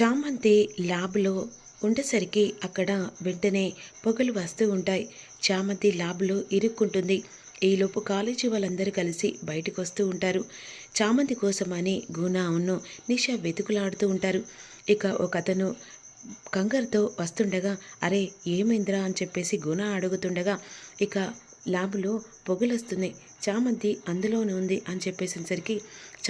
చామంతి ల్యాబ్లో ఉండేసరికి అక్కడ వెంటనే పొగలు వస్తూ ఉంటాయి. చామంతి ల్యాబ్లో ఇరుక్కుంటుంది. ఈలోపు కాలేజీ వాళ్ళందరూ కలిసి బయటకు వస్తూ ఉంటారు. చామంతి కోసమని గుణ అవును నిషా వెతుకులాడుతూ ఉంటారు. ఇక ఒక అతను కంగారుతో వస్తుండగా అరే ఏమైందిరా? అని చెప్పేసి గుణ అడుగుతుండగా ఇక ల్యాబ్లో పొగలొస్తున్నాయి. చామంతి అందులోనే ఉంది అని చెప్పేసేసరికి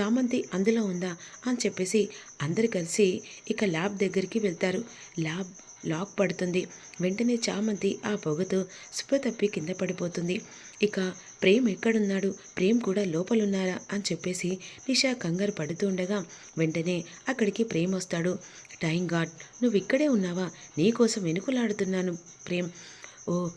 చామంతి అందులో ఉందా అని చెప్పేసి అందరు కలిసి ఇక ల్యాబ్ దగ్గరికి వెళ్తారు. ల్యాబ్ లాక్ పడుతుంది. వెంటనే చామంతి ఆ పొగతో స్పృహ తప్పి కింద పడిపోతుంది. ఇక ప్రేమ్ ఎక్కడున్నాడు? ప్రేమ్ కూడా లోపలున్నారా అని చెప్పేసి నిషా కంగారు పడుతూ ఉండగా వెంటనే అక్కడికి ప్రేమ్ వస్తాడు. టైం గాడ్ నువ్వు ఇక్కడే ఉన్నావా? నీకోసం వెనుకలాడుతున్నాను ప్రేమ్. ఓ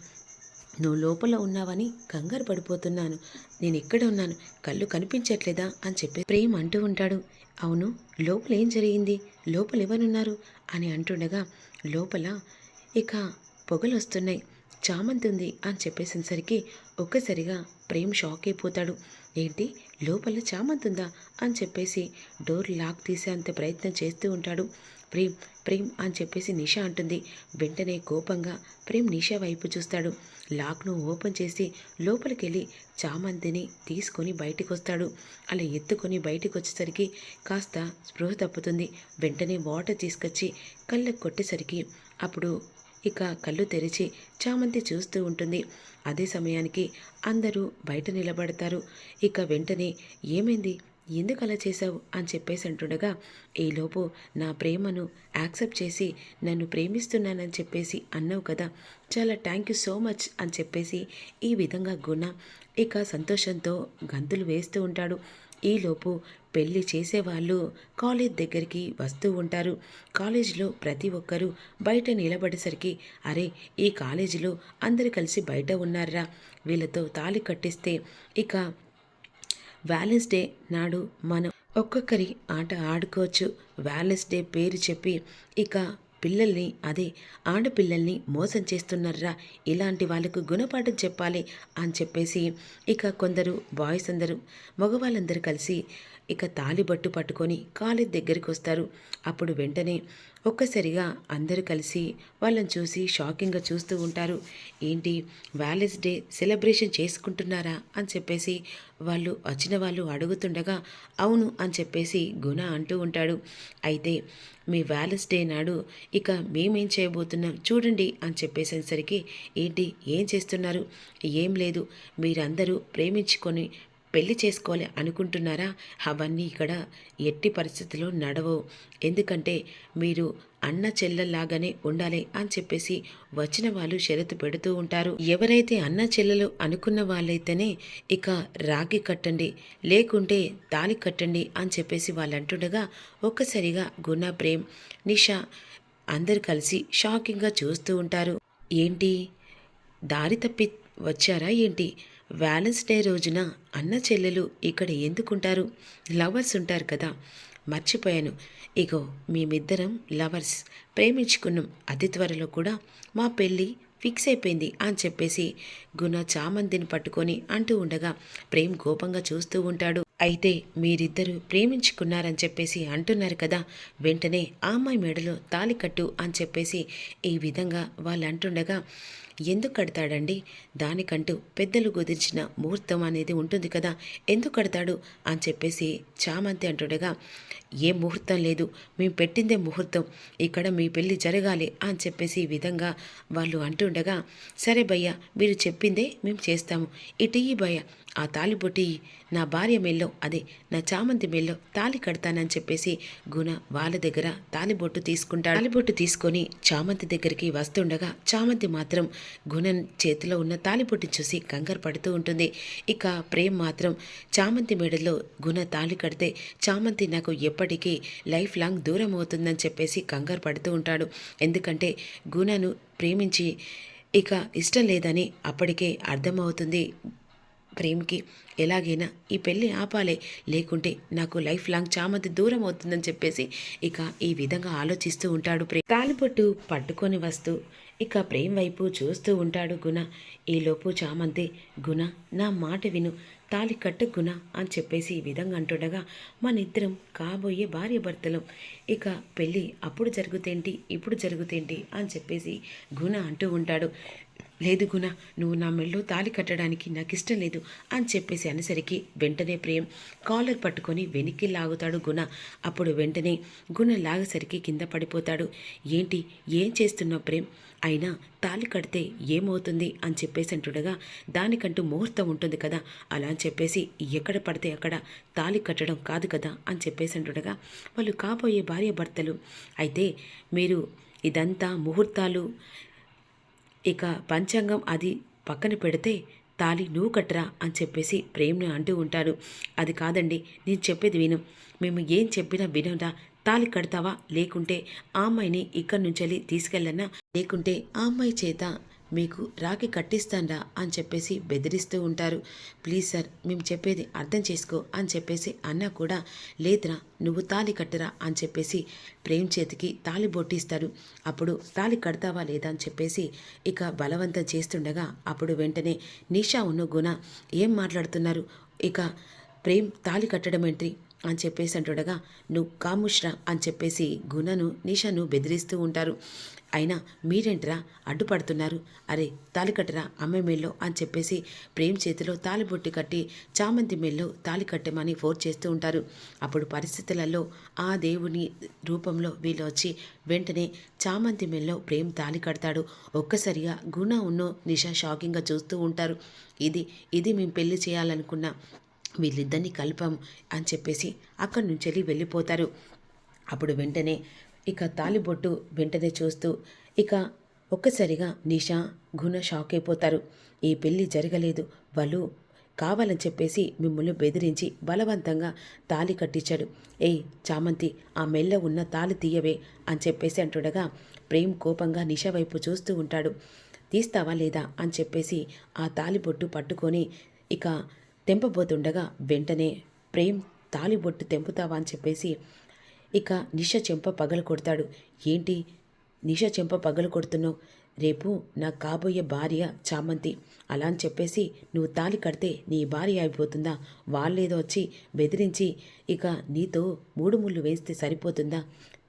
నువ్వు లోపల ఉన్నావని కంగారు పడిపోతున్నాను. నేను ఇక్కడ ఉన్నాను? కళ్ళు కనిపించట్లేదా? అని చెప్పి ప్రేమ్ అంటూ ఉంటాడు. అవును లోపల ఏం జరిగింది? లోపల ఎవరున్నారు? అని అంటుండగా లోపల ఇక పొగలు వస్తున్నాయి. చామంతి ఉంది అని చెప్పేసేసరికి ఒక్కసారిగా ప్రేమ్ షాక్ అయిపోతాడు. ఏంటి? లోపల చామంతి ఉందా అని చెప్పేసి డోర్ లాక్ తీసేంత ప్రయత్నం చేస్తూ ఉంటాడు. ప్రేమ్ ప్రేమ్ అని చెప్పేసి నిషా అంటుంది. వెంటనే కోపంగా ప్రేమ్ నిషా వైపు చూస్తాడు. లాక్ను ఓపెన్ చేసి లోపలికి వెళ్ళి చామంతిని తీసుకొని బయటికి వస్తాడు అలా ఎత్తుకొని బయటికి వచ్చేసరికి కాస్త స్పృహ తప్పుతుంది. వెంటనే వాటర్ తీసుకొచ్చి కళ్ళకు కొట్టేసరికి అప్పుడు ఇక కళ్ళు తెరిచి చామంతి చూస్తూ ఉంటుంది. అదే సమయానికి అందరూ బయట నిలబడతారు. ఇక వెంటనే ఏమైంది? ఎందుకు అలా చేశావు? అని చెప్పేసి అంటుండగా ఈలోపు నా ప్రేమను యాక్సెప్ట్ చేసి నన్ను ప్రేమిస్తున్నానని చెప్పేసి అన్నావు కదా. చాలా థ్యాంక్ యూ సో మచ్ అని చెప్పేసి ఈ విధంగా గుణ ఇక సంతోషంతో గంతులు వేస్తూ ఉంటాడు. ఈలోపు పెళ్ళి చేసేవాళ్ళు కాలేజ్ దగ్గరికి వస్తూ ఉంటారు. కాలేజీలో ప్రతి ఒక్కరూ బయట నిలబడేసరికి అరే ఈ కాలేజీలో అందరు కలిసి బయట ఉన్నారా వీళ్ళతో తాళి కట్టిస్తే ఇక వ్యాలెన్స్ డే నాడు మనం ఒక్కొక్కరి ఆట ఆడుకోవచ్చు. వ్యాలెన్స్ డే పేరు చెప్పి ఇక పిల్లల్ని అదే ఆడపిల్లల్ని మోసం చేస్తున్నారా? ఇలాంటి వాళ్ళకు గుణపాఠం చెప్పాలి అని చెప్పేసి ఇక కొందరు బాయ్స్ అందరూ మగవాళ్ళందరూ కలిసి ఇక తాలిబట్టు పట్టుకొని కాలేజ్ దగ్గరికి వస్తారు. అప్పుడు వెంటనే ఒక్కసారిగా అందరూ కలిసి వాళ్ళని చూసి షాకింగ్గా చూస్తూ ఉంటారు. ఏంటి వ్యాలెన్స్ డే సెలబ్రేషన్ చేసుకుంటున్నారా? అని చెప్పేసి వాళ్ళు వచ్చిన వాళ్ళు అడుగుతుండగా అవును అని చెప్పేసి గుణ అంటూ ఉంటాడు. అయితే మీ వ్యాలెన్స్ డే నాడు ఇక మేమేం చేయబోతున్నాం చూడండి అని చెప్పేసేసరికి ఏంటి ఏం చేస్తున్నారు? ఏం లేదు. మీరందరూ ప్రేమించుకొని పెళ్ళి చేసుకోవాలి అనుకుంటున్నారా? అవన్నీ ఇక్కడ ఎట్టి పరిస్థితుల్లో నడవవు. ఎందుకంటే మీరు అన్న చెల్లెల్లాగానే ఉండాలి అని చెప్పేసి వచ్చిన వాళ్ళు షరతు పెడుతూ ఉంటారు. ఎవరైతే అన్న చెల్లెలు అనుకున్న వాళ్ళైతేనే ఇక రాగి కట్టండి లేకుంటే తాలి కట్టండి అని చెప్పేసి వాళ్ళు అంటుండగా ఒక్కసారిగా గుణ ప్రేమ్ నిషా అందరు కలిసి షాకింగ్గా చూస్తూ ఉంటారు. ఏంటి? దారి తప్పి వచ్చారా ఏంటి? వ్యాలెన్స్ డే రోజున అన్న చెల్లెలు ఇక్కడ ఎందుకుంటారు? లవర్స్ ఉంటారు కదా. మర్చిపోయాను. ఇగో మేమిద్దరం లవర్స్. ప్రేమించుకున్నాం. అతి త్వరలో కూడా మా పెళ్ళి ఫిక్స్ అయిపోయింది అని చెప్పేసి గుణ చామంతిని పట్టుకొని అంటూ ఉండగా ప్రేమ్ కోపంగా చూస్తూ ఉంటాడు. అయితే మీరిద్దరూ ప్రేమించుకున్నారని చెప్పేసి అంటున్నారు కదా. వెంటనే ఆ అమ్మాయి మెడలో తాలి కట్టు అని చెప్పేసి ఈ విధంగా వాళ్ళు అంటుండగా ఎందుకు కడతాడండి? దానికంటూ పెద్దలు కుదిర్చిన ముహూర్తం అనేది ఉంటుంది కదా ఎందుకు కడతాడు? అని చెప్పేసి చామంతి అంటుండగా ఏ ముహూర్తం లేదు మేము పెట్టిందే ముహూర్తం ఇక్కడ మీ పెళ్ళి జరగాలి అని చెప్పేసి ఈ విధంగా వాళ్ళు అంటుండగా సరే భయ్య మీరు చెప్పిందే మేము చేస్తాము. ఇటు ఈ భయ్య ఆ తాలిబొట్టి నా భార్య మెల్లో అదే నా చామంతి మెల్లో తాలి కడతానని చెప్పేసి గుణ వాళ్ళ దగ్గర తాలిబొట్టు తీసుకుంటాడు. తాలిబొట్టు తీసుకొని చామంతి దగ్గరికి వస్తుండగా చామంతి మాత్రం గుణన్ చేతిలో ఉన్న తాలిబొట్టు చూసి కంగారు పడుతూ ఉంటుంది. ఇక ప్రేమ్ మాత్రం చామంతి మెడలో గుణ తాలి కడితే చామంతి నాకు ఎప్పటికీ లైఫ్ లాంగ్ దూరం అవుతుందని చెప్పేసి కంగారు పడుతూ ఉంటాడు. ఎందుకంటే గుణను ప్రేమించి ఇక ఇష్టం లేదని అప్పటికే అర్థమవుతుంది ప్రేమ్కి. ఎలాగైనా ఈ పెళ్ళి ఆపాలే లేకుంటే నాకు లైఫ్ లాంగ్ చామంతి దూరం అవుతుందని చెప్పేసి ఇక ఈ విధంగా ఆలోచిస్తూ ఉంటాడు ప్రేమ్. తాలిపొట్టు పట్టుకొని వస్తూ ఇక ప్రేమ్ వైపు చూస్తూ ఉంటాడు గుణ. ఈలోపు చామంతి గుణ నా మాట విను. తాలి కట్టు గుణ అని చెప్పేసి ఈ విధంగా అంటుండగా మన ఇద్దరం కాబోయే భార్య భర్తలం. ఇక పెళ్ళి అప్పుడు జరుగుతేంటి ఇప్పుడు జరుగుతేంటి అని చెప్పేసి గుణ అంటూ ఉంటాడు. లేదు గుణ నువ్వు నా మెళ్ళో తాలి కట్టడానికి నాకు ఇష్టం లేదు అని చెప్పేసి అనేసరికి వెంటనే ప్రేమ్ కాలర్ పట్టుకొని వెనక్కి లాగుతాడు గుణ. అప్పుడు వెంటనే గుణ లాగేసరికి కింద పడిపోతాడు. ఏంటి ఏం చేస్తున్నావు ప్రేమ్? అయినా తాలి కడితే ఏమవుతుంది అని చెప్పేసి అంటుండగా దానికంటూ ముహూర్తం ఉంటుంది కదా అలా అని చెప్పేసి ఎక్కడ పడితే అక్కడ తాలి కట్టడం కాదు కదా అని చెప్పేసి అంటుండగా వాళ్ళు కాబోయే భార్య భర్తలు. అయితే మీరు ఇదంతా ముహూర్తాలు ఇక పంచాంగం అది పక్కన పెడితే తాలి నువ్వు కట్టరా అని చెప్పేసి ప్రేమ్ని అంటూ ఉంటారు అది కాదండి నేను చెప్పేది విను. మేము ఏం చెప్పినా వినరా? తాలి కడతావా? లేకుంటే ఆ అమ్మాయిని ఇక్కడి నుంచి తీసుకెళ్ళనా? లేకుంటే ఆ అమ్మాయి చేత మీకు రాకి కట్టిస్తాండా అని చెప్పేసి బెదిరిస్తూ ఉంటారు. ప్లీజ్ సార్ మేము చెప్పేది అర్థం చేసుకో అని చెప్పేసి అన్న కూడా లేదురా నువ్వు తాలి కట్టరా అని చెప్పేసి ప్రేమ్ చేతికి తాలి బొట్టిస్తాడు అప్పుడు తాలి కడతావా లేదా అని చెప్పేసి ఇక బలవంతం చేస్తుండగా అప్పుడు వెంటనే నిషా ఉన్న గుణ ఏం మాట్లాడుతున్నారు? ఇక ప్రేమ్ తాలి కట్టడం ఏంటి? అని చెప్పేసి అంటుండగా నువ్వు కాముష్రా అని చెప్పేసి గుణను నిషాను బెదిరిస్తూ ఉంటారు. అయినా మీరేంట్రా అడ్డుపడుతున్నారు? అరే తాలికట్టరా అమ్మే మేల్లో అని చెప్పేసి ప్రేమ్ చేతిలో తాలిబొట్టి కట్టి చామంతి మెల్లో తాలి కట్టమని ఫోర్స్ చేస్తూ ఉంటారు. అప్పుడు పరిస్థితులలో ఆ దేవుని రూపంలో వీళ్ళు వచ్చి వెంటనే చామంతి మేల్లో ప్రేమ్ తాలి కడతాడు. ఒక్కసారిగా గుణ ఉన్నో నిషా షాకింగ్గా చూస్తూ ఉంటారు. ఇది ఇది మేము పెళ్ళి చేయాలనుకున్న వీళ్ళిద్దరిని కలిపాం అని చెప్పేసి అక్కడి నుంచి వెళ్ళి వెళ్ళిపోతారు. అప్పుడు వెంటనే ఇక తాలిబొట్టు వెంటనే చూస్తూ ఇక ఒక్కసారిగా నిషా గుణ షాక్ అయిపోతారు. ఈ పెళ్ళి జరగలేదు. వాళ్ళు కావాలని చెప్పేసి మిమ్మల్ని బెదిరించి బలవంతంగా తాలి కట్టించాడు. ఏయ్ చామంతి ఆ మెల్ల ఉన్న తాలి తీయవే అని చెప్పేసి అంటుండగా ప్రేమ్ కోపంగా నిషా వైపు చూస్తూ ఉంటాడు. తీస్తావా లేదా అని చెప్పేసి ఆ తాలిబొట్టు పట్టుకొని ఇక తెంపబోతుండగా వెంటనే ప్రేమ్ తాలిబొట్టు తెంపుతావా అని చెప్పేసి ఇక నిష చెంప పగలు కొడతాడు ఏంటి? నిష చెంప పగలు కొడుతున్నావు రేపు నా కాబోయే భార్య చామంతి. అలా అని చెప్పేసి నువ్వు తాలి కడితే నీ భార్య అయిపోతుందా? వాళ్ళేదో వచ్చి బెదిరించి ఇక నీతో మూడు ముళ్ళు వేస్తే సరిపోతుందా?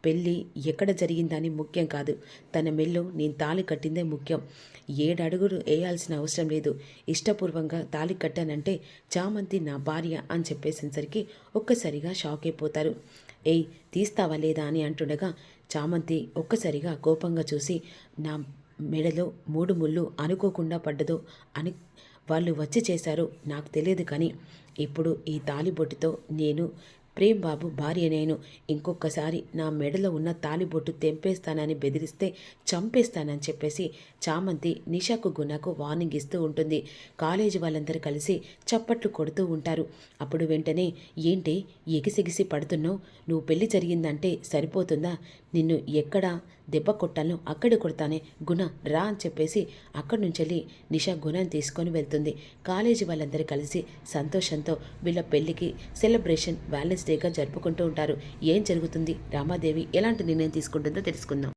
పెళ్ళి ఎక్కడ జరిగిందని ముఖ్యం కాదు. తన మెల్లో నేను తాళి కట్టిందే ముఖ్యం. ఏడడుగులు వేయాల్సిన అవసరం లేదు. ఇష్టపూర్వంగా తాళి కట్టానంటే చామంతి నా భార్య అని చెప్పేసేసరికి ఒక్కసారిగా షాక్ అయిపోతారు. ఏయ్ తీస్తావా లేదా అని అంటుండగా చామంతి ఒక్కసారిగా కోపంగా చూసి నా మెడలో మూడు ముళ్ళు అనుకోకుండా పడ్డదో అని వాళ్ళు వచ్చి చేశారో. నాకు తెలియదు కానీ ఇప్పుడు ఈ తాలిబొట్టుతో నేను ప్రేమ్ బాబు భార్య నేను ఇంకొకసారి నా మెడలో ఉన్న తాలిబొట్టు తెంపేస్తానని బెదిరిస్తే చంపేస్తానని చెప్పేసి చామంతి నిషాకు గుణకు వార్నింగ్ ఇస్తూ ఉంటుంది. కాలేజీ వాళ్ళందరూ కలిసి చప్పట్లు కొడుతూ ఉంటారు. అప్పుడు వెంటనే ఏంటి ఎగిసిగిసి పడుతున్నావు? నువ్వు పెళ్ళి జరిగిందంటే సరిపోతుందా? నిన్ను ఎక్కడ దెబ్బ కొట్టాలో అక్కడే కొడతానే గుణ రా అని చెప్పేసి అక్కడి నుంచి వెళ్ళి నిషా గుణాన్ని తీసుకొని వెళ్తుంది. కాలేజీ వాళ్ళందరూ కలిసి సంతోషంతో వీళ్ళ పెళ్ళికి సెలబ్రేషన్ వ్యాలెన్స్ డేగా జరుపుకుంటూ ఉంటారు. ఏం జరుగుతుంది? రామాదేవి ఎలాంటి నిర్ణయం తీసుకుంటుందో తెలుసుకుందాం.